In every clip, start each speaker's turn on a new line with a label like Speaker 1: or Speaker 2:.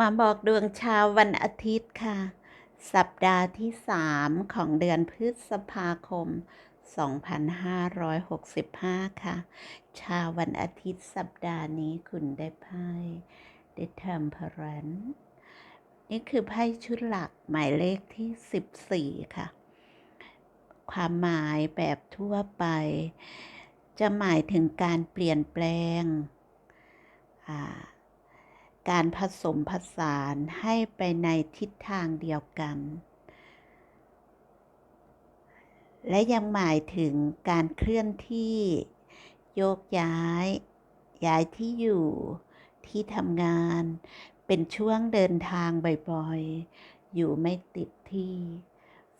Speaker 1: มาบอกดวงชาววันอาทิตย์ค่ะ สัปดาห์ที่ 3 ของเดือนพฤษภาคม 2565 ค่ะ ชาววันอาทิตย์สัปดาห์นี้คุณได้ไพ่ The Temperance นี่คือไพ่ชุดหลักหมายเลขที่ 14 ค่ะ ความหมายแบบทั่วไป จะหมายถึงการเปลี่ยนแปลง อ่า การผสมผสานให้ไปในทิศทางเดียวกัน และยังหมายถึงการเคลื่อนที่โยกย้าย ย้ายที่อยู่ที่ทำงาน เป็นช่วงเดินทางบ่อยๆ อยู่ไม่ติดที่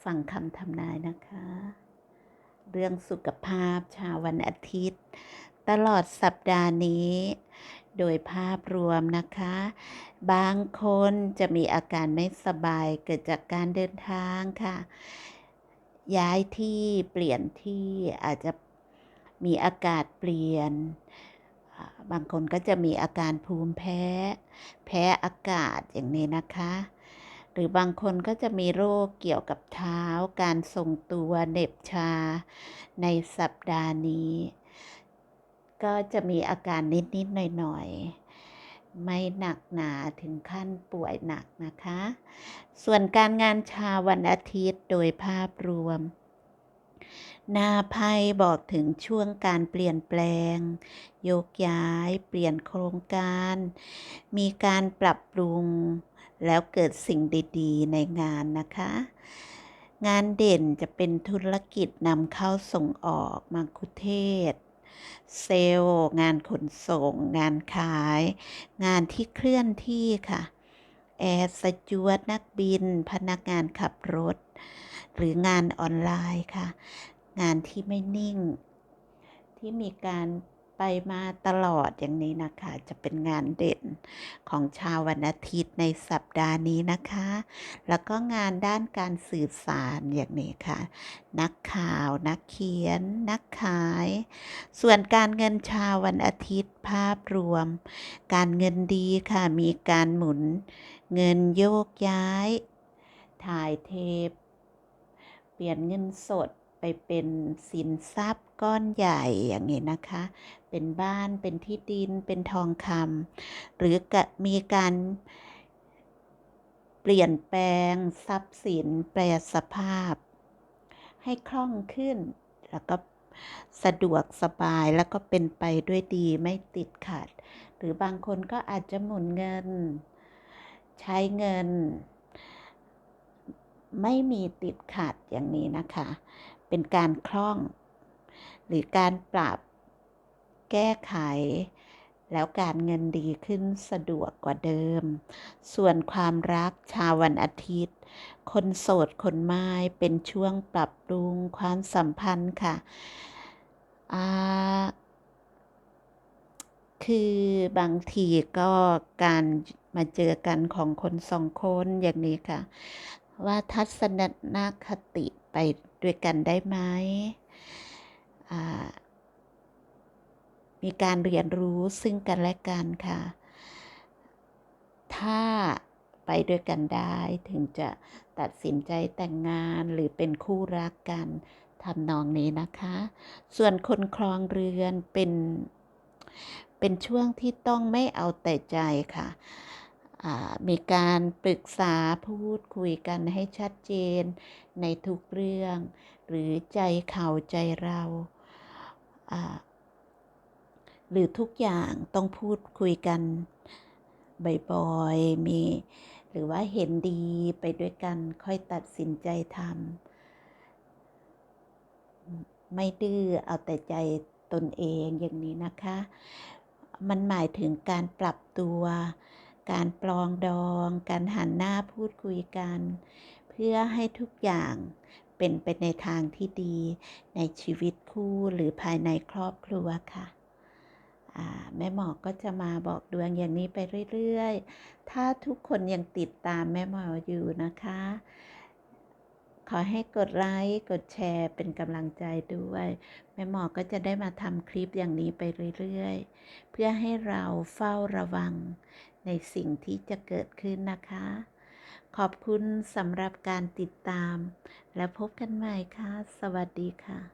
Speaker 1: ฟังคำทำนายนะคะ เรื่องสุขภาพชาววันอาทิตย์ ตลอดสัปดาห์นี้ โดยภาพรวมนะคะ บางคนจะมีอาการไม่สบายเกิดจากการเดินทางค่ะ ย้ายที่เปลี่ยนที่อาจจะมีอากาศเปลี่ยน บางคนก็จะมีอาการภูมิแพ้ แพ้อากาศอย่างนี้นะคะ หรือบางคนก็จะมีโรคเกี่ยวกับเท้า การทรงตัวเหน็บชาในสัปดาห์นี้ ก็จะมีอาการนิด ๆ หน่อย ๆ ไม่หนักหนาถึงขั้นป่วยหนักนะคะ ส่วนการงานชาวันอาทิตย์โดยภาพรวมหน้าไพ่บอกถึงช่วงการเปลี่ยนแปลงโยกย้าย เปลี่ยนโครงการ มีการปรับปรุง แล้วเกิดสิ่งดีๆ ในงานนะคะ งานเด่นจะเป็นธุรกิจนำเข้าส่งออกมังคุเทศ เซลล์ งานขนส่ง งานขาย งานที่เคลื่อนที่ค่ะ แอร์สจวตนักบิน พนักงานขับรถ หรืองานออนไลน์ค่ะ งานที่ไม่นิ่ง ที่มีการ ไปมาตลอดอย่างนี้นะคะ จะเป็นงานเด่นของชาววันอาทิตย์ในสัปดาห์นี้นะคะ แล้วก็งานด้านการสื่อสารอย่างนี้ค่ะ นักข่าว นักเขียน นักขาย ส่วนการเงินชาววันอาทิตย์ภาพรวม การเงินดีค่ะมีการหมุน เงินโยกย้าย ถ่ายเทปเปลี่ยนเงินสด ไปเป็นสินทรัพย์ก้อนใหญ่อย่างนี้นะคะ เป็นบ้านเป็นที่ดินเป็นทองคำหรือมีการเปลี่ยนแปลงทรัพย์สินแปลสภาพ ให้คล่องขึ้น แล้วก็สะดวกสบายแล้วก็เป็นไปด้วยดีไม่ติดขัด หรือบางคนก็อาจจะหมุนเงิน ใช้เงิน ไม่มีติดขัดอย่างนี้นะคะ เป็นการคล่อง หรือการปรับแก้ไข แล้วการเงินดีขึ้นสะดวกกว่าเดิม ส่วนความรักชาววันอาทิตย์ คนโสดคนไม้เป็นช่วงปรับปรุงความสัมพันธ์ค่ะคือบางทีก็การมาเจอกันของคนสองคนอย่างนี้ค่ะ ว่าทัศนคติ ไปด้วยกันได้ไหมมีการเรียนรู้ซึ่งกันและกันค่ะ ถ้าไปด้วยกันได้ถึงจะตัดสินใจแต่งงานหรือเป็นคู่รักกันทำนองนี้นะคะ ส่วนคนครองเรือนเป็น เป็นช่วงที่ต้องไม่เอาแต่ใจค่ะ มีการปรึกษาพูดคุยกันให้ชัดเจนในทุกเรื่อง หรือใจเขาใจเราหรือทุกอย่างต้องพูดคุยกันบ่อยๆ มี หรือว่าเห็นดีไปด้วยกันค่อยตัดสินใจทำไม่ดื้อเอาแต่ใจตนเองอย่างนี้นะคะ มันหมายถึงการปรับตัว การปลองดอง การหันหน้าพูดคุยกัน เพื่อให้ทุกอย่างเป็นไปในทางที่ดีในชีวิตคู่หรือภายในครอบครัวค่ะแม่หมอก็จะมาบอกดวงอย่างนี้ไปเรื่อย ๆ ถ้าทุกคนยังติดตามแม่หมออยู่นะคะ ขอให้กดไลค์กดแชร์เป็นกำลังใจด้วย แม่หมอก็จะได้มาทำคลิปอย่างนี้ไปเรื่อยๆ เพื่อให้เราเฝ้าระวังในสิ่งที่จะเกิดขึ้นนะคะ ขอบคุณสำหรับการติดตาม และพบกันใหม่ค่ะ สวัสดีค่ะ